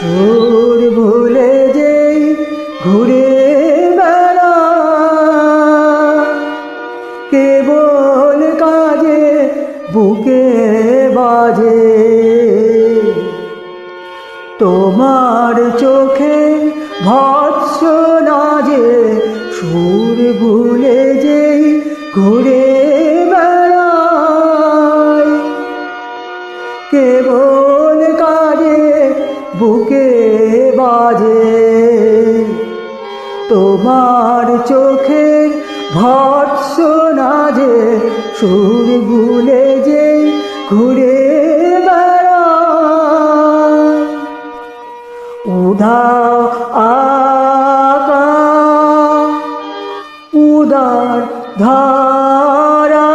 সুর ভুলে যেই ঘুরে বেড়া। কেবল কাজে বুকে বাজে। তোমার চোখে ভৎস নাজে, সুর ভুলে যেই ঘুরে বাজে তোমার চোখে ভৎস যে সুর ভুলে যে ঘুরে উধাও আকা উদার ধারা,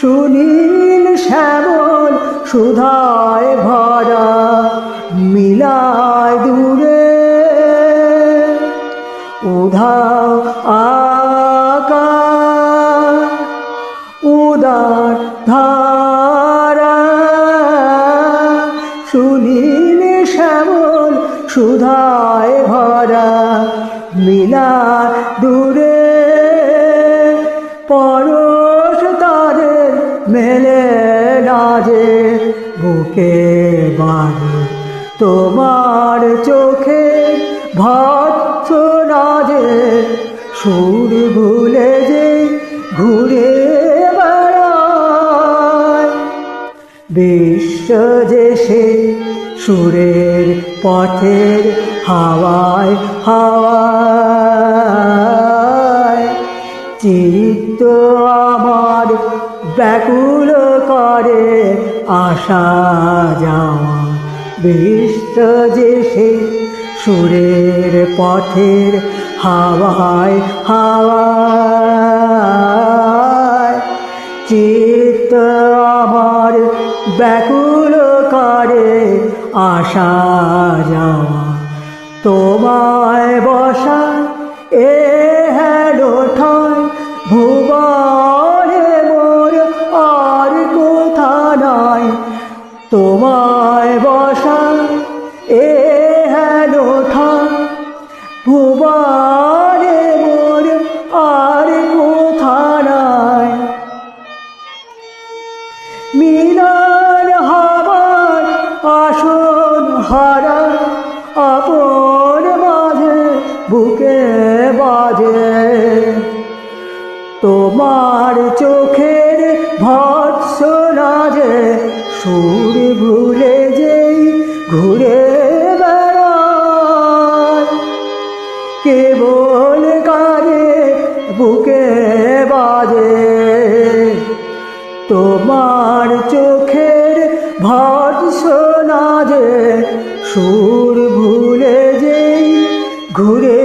সুনীল শ্যামল সুধায় ভরা উধাও আকা উদার ধারা। সুনীল শ্যামল সুধায় ভরা মিলা দূরে, পরশ তাদের মেলে নাজে বুকে বাজে তোমার চোখে নাজে সুর ভুলে যে ঘুরে বিশ্ব যে সে সুরের পথের হাওয়ায় হাওয়ায়। চিত্ত আমার ব্যাকুল করে আসা যাওয়া। বিশ্ব যে সে সুরের পথের হাওয়ায় হাওয়ায়। চিত্ত আমার ব্যাকুল করে আসা যাওয়া তোমায় বসা, এ হেলো ঠাই। ভুবনে মোর আর কোথা নাই। তোমায় বসা, এ হেলো ঠাই। ভুবনে মিলন হবার আসন হারা, আপন মাঝে বুকে বাজে। তোমার চোখের ভৎস নাজে সুর ভুলে যেই ঘুরে বেড়ায়। কেবল কারে বুকে বাজে। তোমার চোখের ভর শোনা যে সুর ভুলে যেই ঘুরে